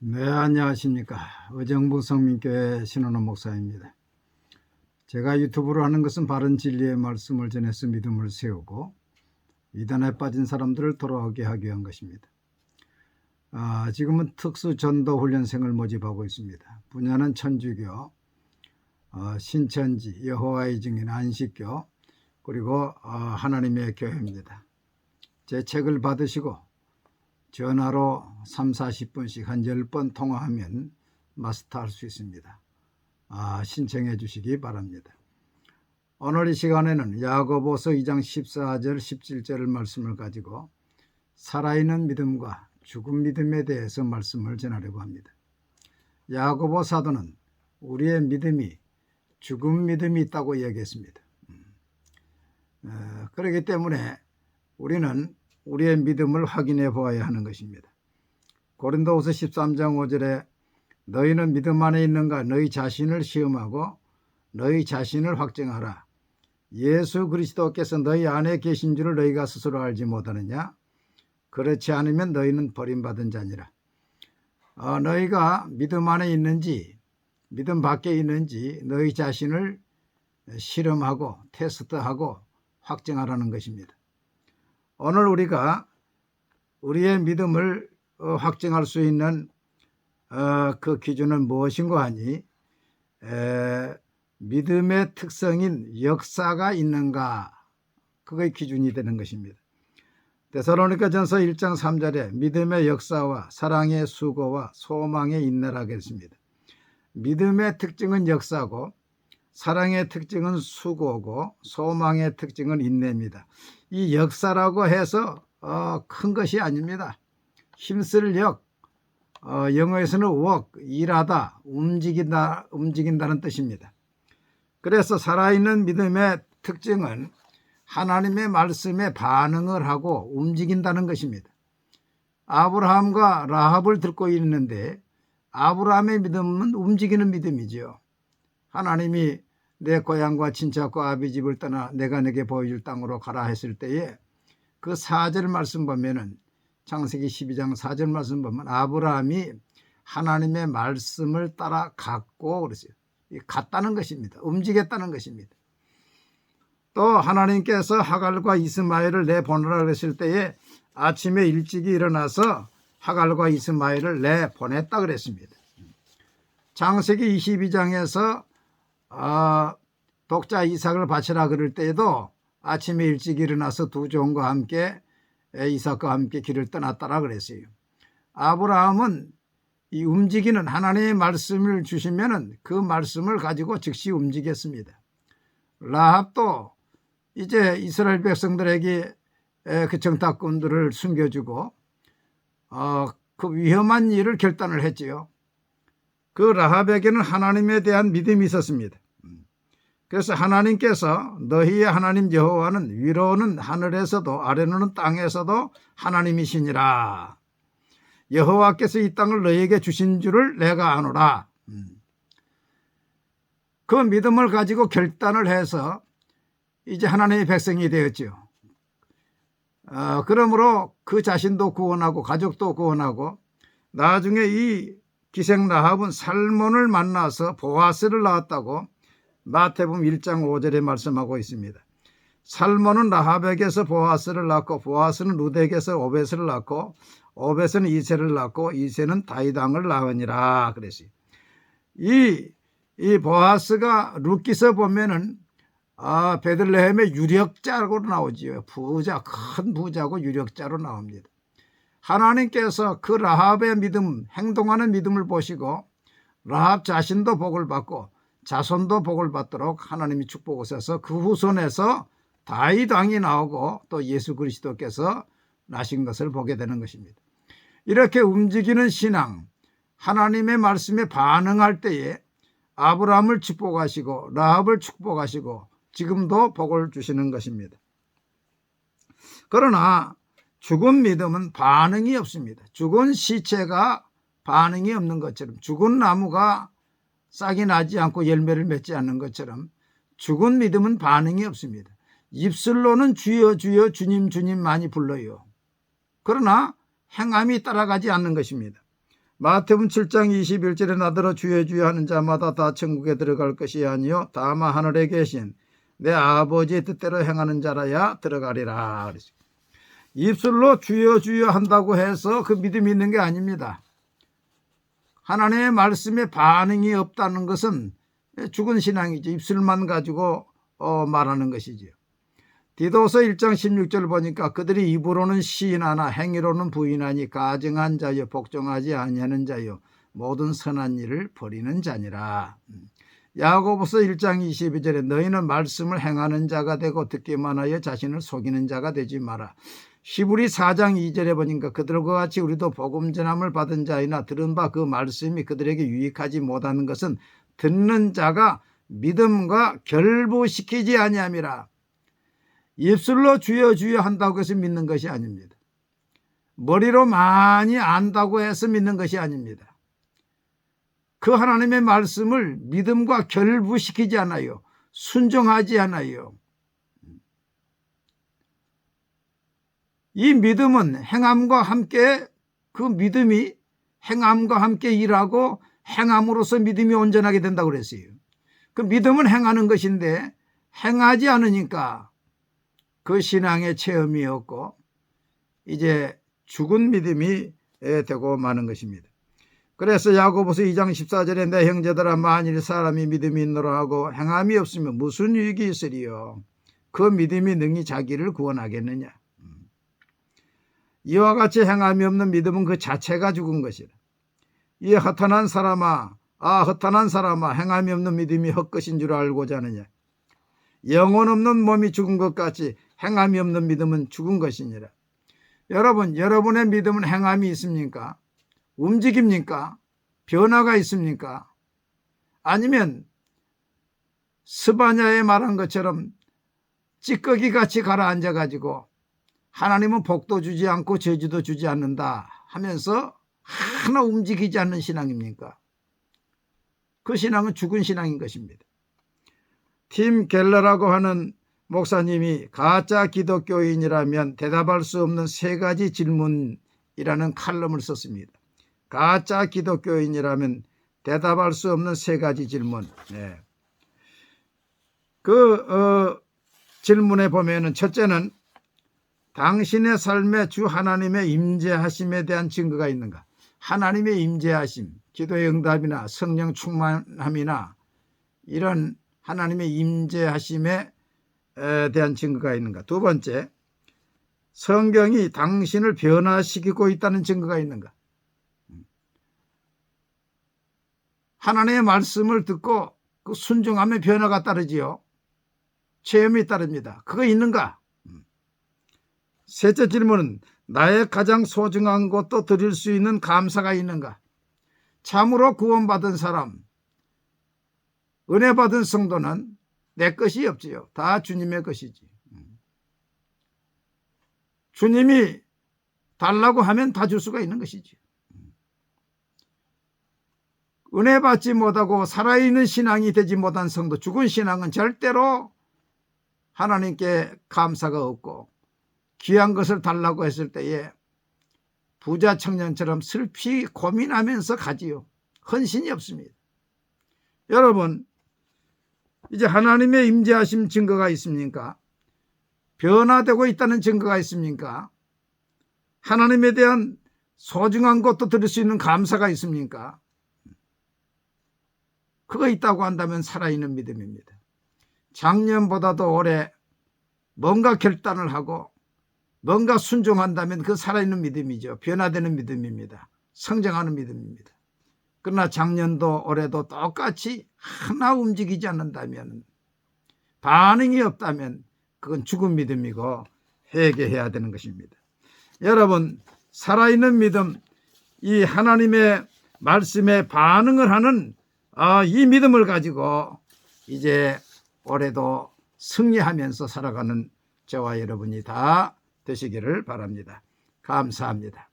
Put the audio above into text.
네, 안녕하십니까. 의정부 성민교회 신원호 목사입니다. 제가 유튜브로 하는 것은 바른 진리의 말씀을 전해서 믿음을 세우고 이단에 빠진 사람들을 돌아오게 하기 위한 것입니다. 아, 지금은 특수 전도 훈련생을 모집하고 있습니다. 분야는 천주교, 어, 신천지, 여호와의 증인, 안식교, 그리고 어, 하나님의 교회입니다. 제 책을 받으시고 전화로 3, 40분씩 한 10번 통화하면 마스터할 수 있습니다. 아, 신청해 주시기 바랍니다. 오늘 이 시간에는 야고보서 2장 14절 17절을 말씀을 가지고 살아있는 믿음과 죽은 믿음에 대해서 말씀을 전하려고 합니다. 야고보 사도는 우리의 믿음이 죽은 믿음이 있다고 이야기했습니다. 음. 어, 그렇기 때문에 우리는 우리의 믿음을 확인해 보아야 하는 것입니다. 고린도후서 13장 5절에 너희는 믿음 안에 있는가 너희 자신을 시험하고 너희 자신을 확증하라. 예수 그리스도께서 너희 안에 계신 줄을 너희가 스스로 알지 못하느냐? 그렇지 않으면 너희는 버림받은 자니라. 어, 너희가 믿음 안에 있는지 믿음 밖에 있는지 너희 자신을 실험하고 테스트하고 확증하라는 것입니다. 오늘 우리가 우리의 믿음을 어, 확증할 수 있는 어, 그 기준은 무엇인가 하니 에, 믿음의 특성인 역사가 있는가 그게 기준이 되는 것입니다. 데살로니가 전서 1장 3절에 믿음의 역사와 사랑의 수고와 소망의 인내라고 했습니다. 믿음의 특징은 역사고 사랑의 특징은 수고고 소망의 특징은 인내입니다. 이 역사라고 해서 어, 큰 것이 아닙니다. 힘쓸 역, 어, 영어에서는 work, 일하다, 움직인다, 움직인다는 뜻입니다. 그래서 살아있는 믿음의 특징은 하나님의 말씀에 반응을 하고 움직인다는 것입니다. 아브라함과 라합을 듣고 있는데 아브라함의 믿음은 움직이는 믿음이지요. 하나님이 내 고향과 친척과 아비 집을 떠나 내가 내게 보여줄 땅으로 가라 했을 때에 그 4절 말씀 보면은 창세기 12장 4절 말씀 보면 아브라함이 하나님의 말씀을 따라 갔고 그랬어요. 갔다는 것입니다. 움직였다는 것입니다. 또 하나님께서 하갈과 이스마엘을 내보내라 그랬을 때에 아침에 일찍이 일어나서 하갈과 이스마엘을 내보냈다 그랬습니다. 창세기 22장에서 아, 독자 이삭을 바치라 그럴 때에도 아침에 일찍 일어나서 두 종과 함께 이삭과 함께 길을 떠났다라 그랬어요. 아브라함은 이 움직이는 하나님의 말씀을 주시면은 그 말씀을 가지고 즉시 움직였습니다. 라합도 이제 이스라엘 백성들에게 그 정탐꾼들을 숨겨주고 어, 그 위험한 일을 결단을 했지요. 그 라합에게는 하나님에 대한 믿음이 있었습니다. 그래서 하나님께서 너희의 하나님 여호와는 위로는 하늘에서도 아래로는 땅에서도 하나님이시니라. 여호와께서 이 땅을 너희에게 주신 줄을 내가 아노라. 그 믿음을 가지고 결단을 해서 이제 하나님의 백성이 되었죠. 어, 그러므로 그 자신도 구원하고 가족도 구원하고 나중에 이 기생 라합은 살몬을 만나서 보아스를 낳았다고 마태복음 1장 5절에 말씀하고 있습니다. 살몬은 라합에게서 보아스를 낳고 보아스는 루덱에서 오벳을 낳고 오벳은 이세를 낳고 이세는 다이당을 낳으니라 그랬어요. 이, 이 보아스가 루키서 보면은 아, 베들레헴의 유력자로 나오지요. 부자, 큰 부자고 유력자로 나옵니다. 하나님께서 그 라합의 믿음, 행동하는 믿음을 보시고 라합 자신도 복을 받고 자손도 복을 받도록 하나님이 축복하셔서 그 후손에서 다윗 왕이 나오고 또 예수 그리스도께서 나신 것을 보게 되는 것입니다. 이렇게 움직이는 신앙, 하나님의 말씀에 반응할 때에 아브라함을 축복하시고 라합을 축복하시고 지금도 복을 주시는 것입니다. 그러나 죽은 믿음은 반응이 없습니다. 죽은 시체가 반응이 없는 것처럼 죽은 나무가 싹이 나지 않고 열매를 맺지 않는 것처럼 죽은 믿음은 반응이 없습니다. 입술로는 주여 주여 주님 주님 많이 불러요. 그러나 행함이 따라가지 않는 것입니다. 마태복음 7장 21절에 나더러 주여 주여 하는 자마다 다 천국에 들어갈 것이 아니요 다만 하늘에 계신 내 아버지의 뜻대로 행하는 자라야 들어가리라. 그랬어요. 입술로 주여 주여 한다고 해서 그 믿음이 있는 게 아닙니다. 하나님의 말씀에 반응이 없다는 것은 죽은 신앙이죠. 입술만 가지고 어, 말하는 것이지요. 디도서 1장 16절 보니까 그들이 입으로는 시인하나 행위로는 부인하니 가증한 자여 복종하지 아니하는 자여 모든 선한 일을 버리는 자니라. 음. 야고보서 1장 22절에 너희는 말씀을 행하는 자가 되고 듣기만 하여 자신을 속이는 자가 되지 마라. 히브리 4장 2절에 보니까 그들과 같이 우리도 복음 전함을 받은 자이나 들은 바 그 말씀이 그들에게 유익하지 못하는 것은 듣는 자가 믿음과 결부시키지 아니함이라. 입술로 주여 주여 한다고 해서 믿는 것이 아닙니다. 머리로 많이 안다고 해서 믿는 것이 아닙니다. 그 하나님의 말씀을 믿음과 결부시키지 않아요. 순종하지 않아요. 이 믿음은 행함과 함께 그 믿음이 행함과 함께 일하고 행함으로써 믿음이 온전하게 된다고 그랬어요. 그 믿음은 행하는 것인데 행하지 않으니까 그 신앙의 체험이 없고 이제 죽은 믿음이 되고 마는 것입니다. 그래서 야고보서 2장 14절에 내 형제들아 만일 사람이 믿음이 있노라 하고 행함이 없으면 무슨 유익이 있으리요. 그 믿음이 능히 자기를 구원하겠느냐. 이와 같이 행함이 없는 믿음은 그 자체가 죽은 것이라. 이 허탄한 사람아, 아 허탄한 사람아, 행함이 없는 믿음이 헛것인 줄 알고자 하느냐. 영혼 없는 몸이 죽은 것 같이 행함이 없는 믿음은 죽은 것이니라. 여러분, 여러분의 믿음은 행함이 있습니까? 움직입니까? 변화가 있습니까? 아니면 스바냐에 말한 것처럼 찌꺼기 같이 가라앉아 가지고 하나님은 복도 주지 않고 저주도 주지 않는다 하면서 하나 움직이지 않는 신앙입니까? 그 신앙은 죽은 신앙인 것입니다. 팀 갤러라고 하는 목사님이 가짜 기독교인이라면 대답할 수 없는 세 가지 질문이라는 칼럼을 썼습니다. 가짜 기독교인이라면 대답할 수 없는 세 가지 질문. 네. 그 어, 질문에 보면은 첫째는 당신의 삶에 주 하나님의 임재하심에 대한 증거가 있는가? 하나님의 임재하심, 기도의 응답이나 성령 충만함이나 이런 하나님의 임재하심에 대한 증거가 있는가? 두 번째, 성경이 당신을 변화시키고 있다는 증거가 있는가? 하나님의 말씀을 듣고 그 순종하면 변화가 따르지요. 체험이 따릅니다. 그거 있는가? 셋째 질문은 나의 가장 소중한 것도 드릴 수 있는 감사가 있는가? 참으로 구원받은 사람, 은혜 받은 성도는 내 것이 없지요. 다 주님의 것이지. 주님이 달라고 하면 다 줄 수가 있는 것이지. 은혜 받지 못하고 살아있는 신앙이 되지 못한 성도, 죽은 신앙은 절대로 하나님께 감사가 없고 귀한 것을 달라고 했을 때에 부자 청년처럼 슬피 고민하면서 가지요. 헌신이 없습니다. 여러분, 이제 하나님의 임재하심 증거가 있습니까? 변화되고 있다는 증거가 있습니까? 하나님에 대한 소중한 것도 들을 수 있는 감사가 있습니까? 그거 있다고 한다면 살아있는 믿음입니다. 작년보다도 올해 뭔가 결단을 하고 뭔가 순종한다면 그 살아있는 믿음이죠. 변화되는 믿음입니다. 성장하는 믿음입니다. 그러나 작년도 올해도 똑같이 하나 움직이지 않는다면 반응이 없다면 그건 죽은 믿음이고 회개해야 되는 것입니다. 여러분 살아있는 믿음 이 하나님의 말씀에 반응을 하는 아, 이 믿음을 가지고 이제 올해도 승리하면서 살아가는 저와 여러분이 다 되시기를 바랍니다. 감사합니다.